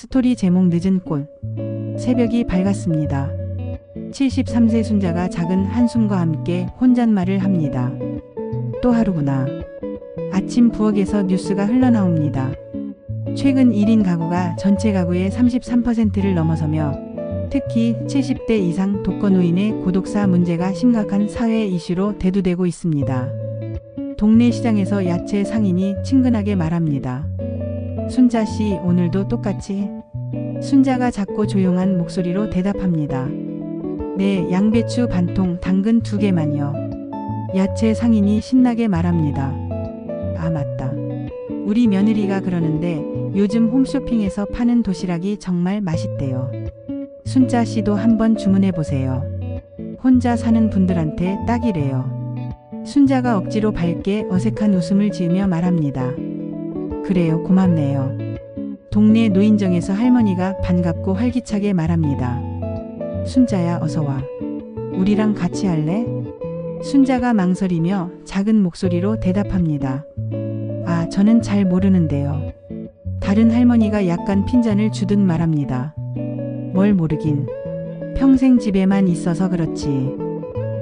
스토리 제목 늦은 꽃. 새벽이 밝았습니다. 73세 순자가 작은 한숨과 함께 혼잣말을 합니다. 또 하루구나. 아침 부엌에서 뉴스가 흘러나옵니다. 최근 1인 가구가 전체 가구의 33%를 넘어서며 특히 70대 이상 독거노인의 고독사 문제가 심각한 사회 이슈로 대두되고 있습니다. 동네 시장에서 야채 상인이 친근하게 말합니다. 순자 씨 오늘도 똑같이? 순자가 작고 조용한 목소리로 대답합니다. 네, 양배추 반통, 당근 두 개만요. 야채 상인이 신나게 말합니다. 아, 맞다. 우리 며느리가 그러는데 요즘 홈쇼핑에서 파는 도시락이 정말 맛있대요. 순자 씨도 한번 주문해 보세요. 혼자 사는 분들한테 딱이래요. 순자가 억지로 밝게 어색한 웃음을 지으며 말합니다. 그래요, 고맙네요. 동네 노인정에서 할머니가 반갑고 활기차게 말합니다. 순자야, 어서 와. 우리랑 같이 할래? 순자가 망설이며 작은 목소리로 대답합니다. 아, 저는 잘 모르는데요. 다른 할머니가 약간 핀잔을 주듯 말합니다. 뭘 모르긴. 평생 집에만 있어서 그렇지.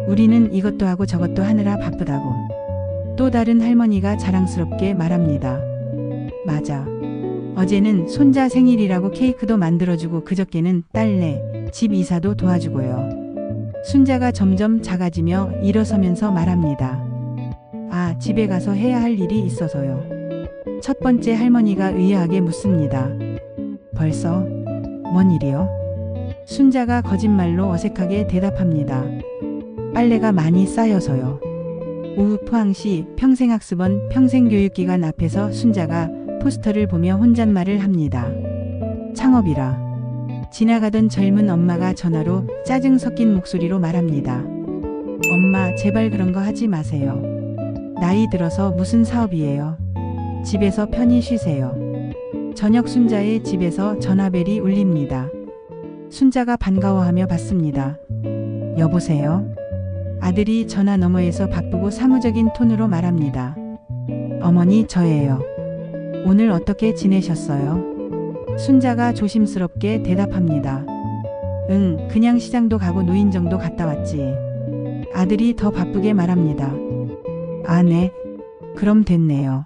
우리는 이것도 하고 저것도 하느라 바쁘다고. 또 다른 할머니가 자랑스럽게 말합니다. 맞아. 어제는 손자 생일이라고 케이크도 만들어주고 그저께는 딸내 집 이사도 도와주고요. 순자가 점점 작아지며 일어서면서 말합니다. 아, 집에 가서 해야 할 일이 있어서요. 첫 번째 할머니가 의아하게 묻습니다. 벌써? 뭔 일이요? 순자가 거짓말로 어색하게 대답합니다. 빨래가 많이 쌓여서요. 오후 포항시 평생학습원 평생교육기관 앞에서 순자가 포스터를 보며 혼잣말을 합니다. 창업이라. 지나가던 젊은 엄마가 전화로 짜증 섞인 목소리로 말합니다. 엄마, 제발 그런 거 하지 마세요. 나이 들어서 무슨 사업이에요? 집에서 편히 쉬세요. 저녁 순자의 집에서 전화벨이 울립니다. 순자가 반가워하며 받습니다. 여보세요? 아들이 전화 너머에서 바쁘고 사무적인 톤으로 말합니다. 어머니, 저예요. 오늘 어떻게 지내셨어요? 순자가 조심스럽게 대답합니다. 응, 그냥 시장도 가고 노인정도 갔다 왔지. 아들이 더 바쁘게 말합니다. 아, 네. 그럼 됐네요.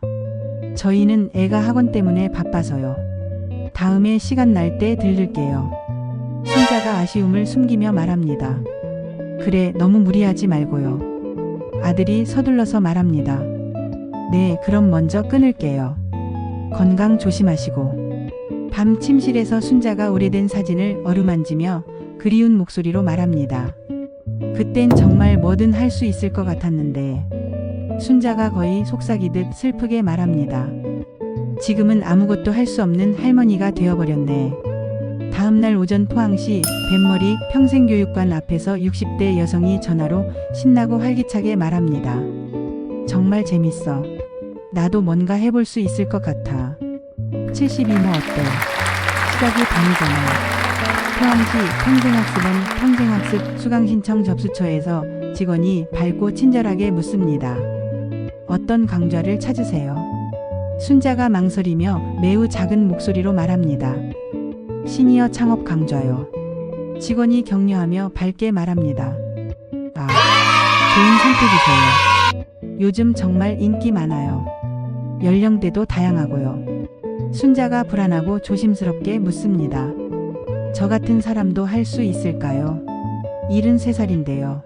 저희는 애가 학원 때문에 바빠서요. 다음에 시간 날 때 들를게요. 순자가 아쉬움을 숨기며 말합니다. 그래, 너무 무리하지 말고요. 아들이 서둘러서 말합니다. 네, 그럼 먼저 끊을게요. 건강 조심하시고. 밤 침실에서 순자가 오래된 사진을 어루만지며 그리운 목소리로 말합니다. 그땐 정말 뭐든 할 수 있을 것 같았는데. 순자가 거의 속삭이듯 슬프게 말합니다. 지금은 아무것도 할 수 없는 할머니가 되어버렸네. 다음날 오전 포항시 뱃머리 평생교육관 앞에서 60대 여성이 전화로 신나고 활기차게 말합니다. 정말 재밌어. 나도 뭔가 해볼 수 있을 것 같아. 72뭐 어때? 시작이 밤이잖아. 포항시 평생학습원 평생학습 수강신청 접수처에서 직원이 밝고 친절하게 묻습니다. 어떤 강좌를 찾으세요? 순자가 망설이며 매우 작은 목소리로 말합니다. 시니어 창업 강좌요. 직원이 격려하며 밝게 말합니다. 아, 좋은 선택이세요. 요즘 정말 인기 많아요. 연령대도 다양하고요. 순자가 불안하고 조심스럽게 묻습니다. 저 같은 사람도 할 수 있을까요? 73살인데요.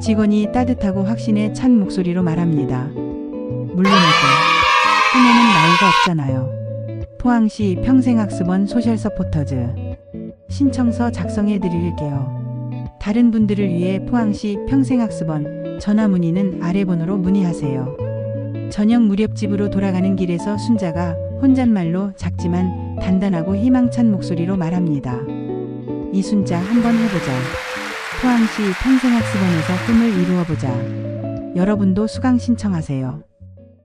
직원이 따뜻하고 확신에 찬 목소리로 말합니다. 물론이죠. 꿈에는 나이가 없잖아요. 포항시 평생학습원 소셜서포터즈 신청서 작성해 드릴게요. 다른 분들을 위해 포항시 평생학습원 전화 문의는 아래 번호로 문의하세요. 저녁 무렵집으로 돌아가는 길에서 순자가 혼잣말로 작지만 단단하고 희망찬 목소리로 말합니다. 이순자 한번 해보자. 포항시 평생학습원에서 꿈을 이루어보자. 여러분도 수강 신청하세요.